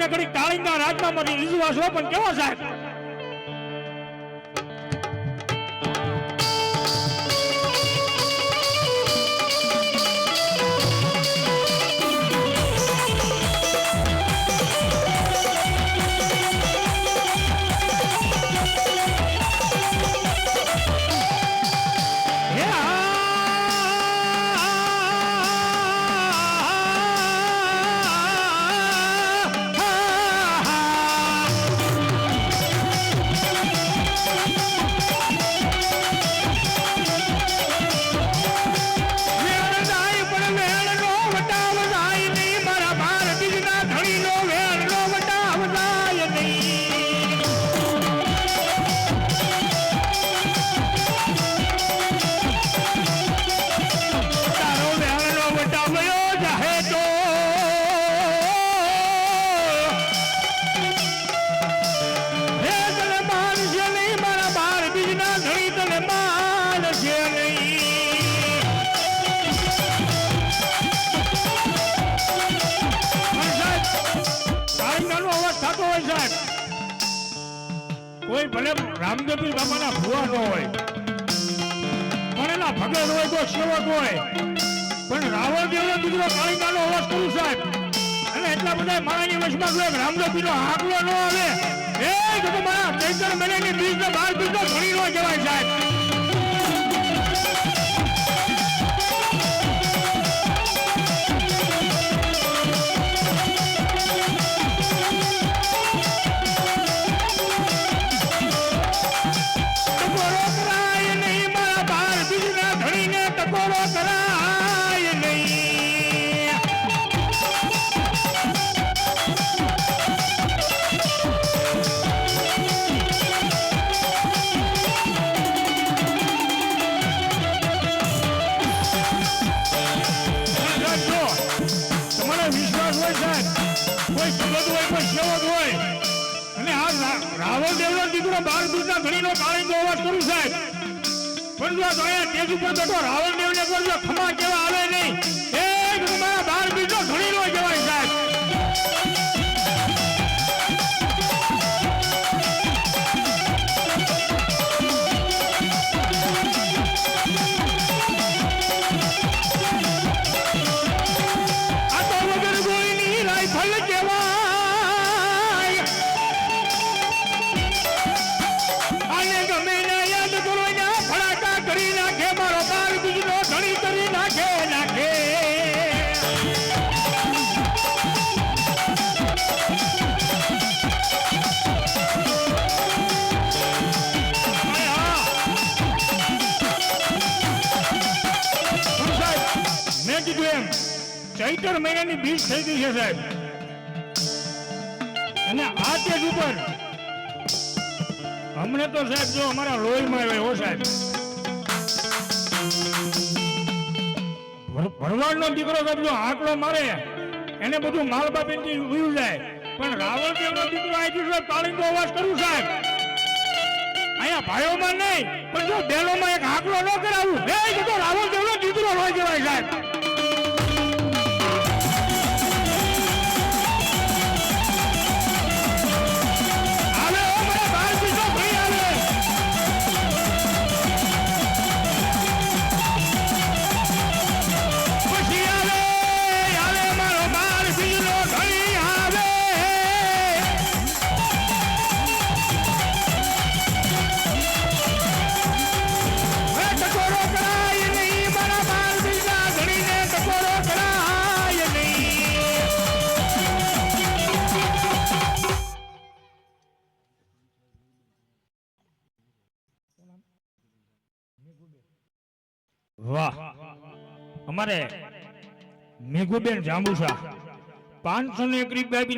ધણીને ઘડી કાળિંગા રાજમાં મારી વિશ્વાસ હોય પણ કેવો સાહેબ? હોય સાહેબ. કોઈ ભલે રામદેવજી બાપાના ભુવા ન હોય પણ ભગત હોય તો સેવક હોય, પણ રાવણ દેવનો દીકરો કાળિકાનો અવાજ કરું સાહેબ. અને એટલા બધા મારાની વશમાં ગયો રામદેવપીરનો આંકડો ન આવે. એ તો મારા ચૈતર મહિનાની બીજ ને બાર બીજ નો ઘણી જવાય કહેવાય સાહેબ. રા- રાવણ દેવનો દીકરો બાર દૂધના ધણીનો કાળી અવાજ કરું સાહેબ પણ જો અહીંયા સ્ટેજ ઉપર બેઠો કોઈ જો ખમા કેવા એમ ચૈતર મહિનાની બીજ થઈ ગઈ છે સાહેબ. અને આ તેજ ઉપર અમને તો સાહેબ જો અમારા લોહીમાં આવે હો સાહેબ. ભર- ભરવાડનો દીકરો સાહેબ જો આંકડો મારે, એને બધું માલ બાપીથી ઉયું જાય. પણ રાવણ દેવનો દીકરો અહીંથી સાહેબ પાણીનો અવાજ કરું સાહેબ. અહીંયા ભાઈઓમાં નહીં, પણ જો બહેનોમાં એક આંકડો ન કરાવું, એ તો રાવણ દેવનો દીકરો હોય કહેવાય સાહેબ. વાહ. અમારે મેઘુબેન જાંબુસા. પાંચસો ને એક રૂપિયા